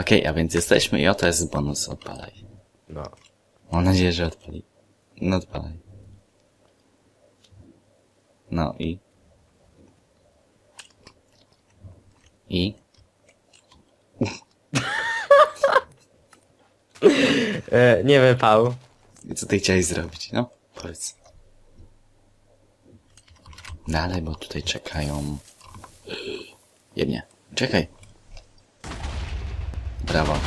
Okej, a więc jesteśmy i oto jest bonus, odpalaj. No. Mam nadzieję, że odpali. No odpalaj. No i... I? E, nie wypał. I co ty chciałeś zrobić? No, powiedz. Dalej, bo tutaj czekają... Jednie. Czekaj. Brawo.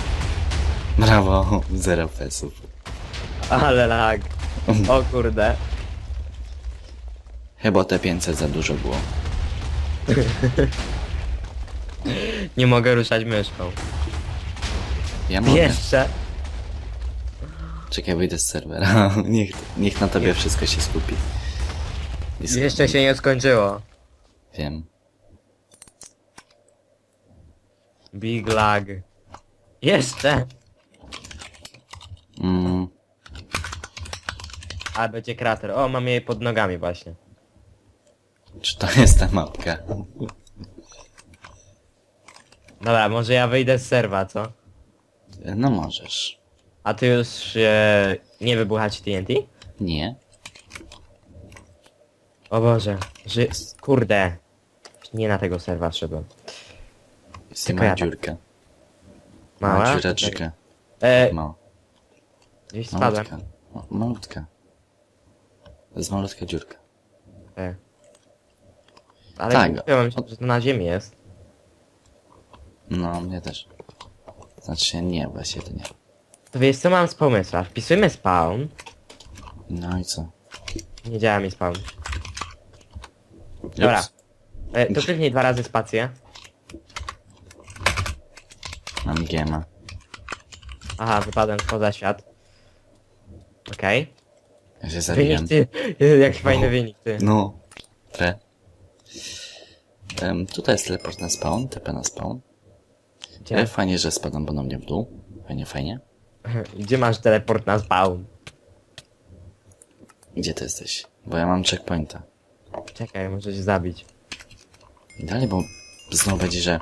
Brawo, zero pesów. Ale lag. O kurde. Chyba te 500 za dużo było. Nie mogę ruszać myszką. Ja mogę. Jeszcze. Czekaj, wyjdę z serwera. niech, niech na tobie wszystko się skupi. I sk- Jeszcze się nie skończyło. Wiem. Big lag. Jeszcze. Mm, A będzie krater. O, mam jej pod nogami właśnie. czy to jest ta mapka? Dobra, może ja wyjdę z serwa, co? No możesz. A ty już e, nie wybuchać TNT? Nie? O Boże, że... Kurde. Nie na tego serwa szedłem. Tylko ja tak. dziurka. Mała? Mała dziureczka. E, Mała. gdzieś spadłem. Malutka. O, malutka. To jest malutka dziurka. E. Ale Tak. tak. że to na ziemi jest. No, mnie też. Znaczy nie, właśnie to nie. To wiesz co mam z pomysła? Wpisujmy spawn. No i co? Nie działa mi spawn. Dobra. Ups. E, to kliknij dwa razy spację. Mam giema. Aha, wypadłem poza świat. Okej. Ja się zabiłem. Wynik ty. Jaki fajny wynik ty. No. Tre. Tutaj jest teleport na spawn, TP na spawn. E, Gdzie, fajnie, że spadam ponownie w dół. Fajnie, fajnie. gdzie masz teleport na spawn? Gdzie ty jesteś? Bo ja mam checkpointa. Czekaj, muszę się zabić. Dalej, bo znowu będzie, że...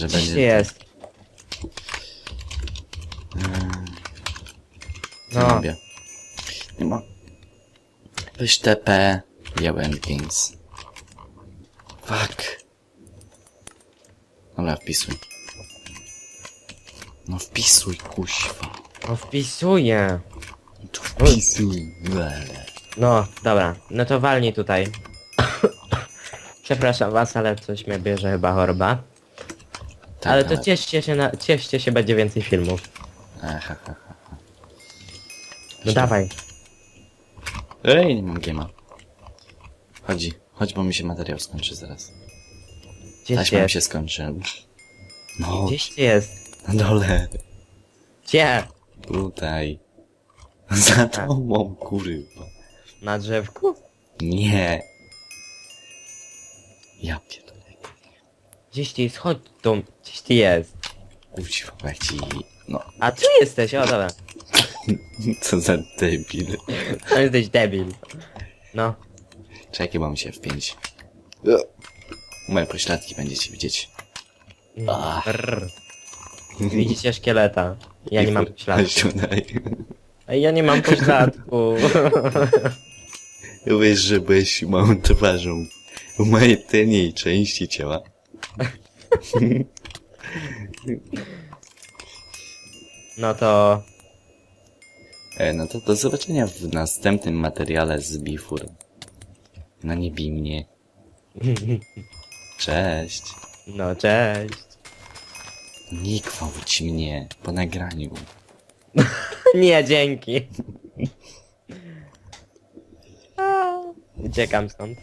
Że będzie... ty jest. Co No. robię? Nie ma... Weź TP... Jałem Games. Fuck. Dobra, wpisuj. No wpisuj, kuźwa. No wpisuję. Tu wpisuj. No, dobra. No to walnij tutaj. Przepraszam was, ale coś mnie bierze chyba choroba. Tak, ale to cieszcie się, na, cieszcie się, będzie więcej filmów. Aha, aha. No dawaj. Ej, nie mam giema. Chodzi, chodź, bo mi się materiał skończy zaraz. Gdzieś Taśma mi jest. się skończy. No, Gdzieś ty jest. na dole. Gdzie? Tutaj. Za tobą, kurwa. Na drzewku? Nie. Ja pierdolę. Gdzieś ty jest, chodź tu. Gdzieś ty jest. Kuźwa, jak ci... No, A tu jesteś, o dobra. co za debil. To jesteś debil. No. Czekaj, mi się wpięć. Moje pośladki będziecie widzieć. Ach. Brrr. Widzicie szkieleta. Ja nie mam pośladku. tutaj. Ej, Ja nie mam pośladku. Wiesz, że byłeś małą twarzą w mojej tylnej części ciała. No to... E, no to do zobaczenia w następnym materiale z Bifur. No nie bij mnie. Cześć. No cześć. Nie gwałć mnie po nagraniu. Nie, dzięki. Uciekam stąd.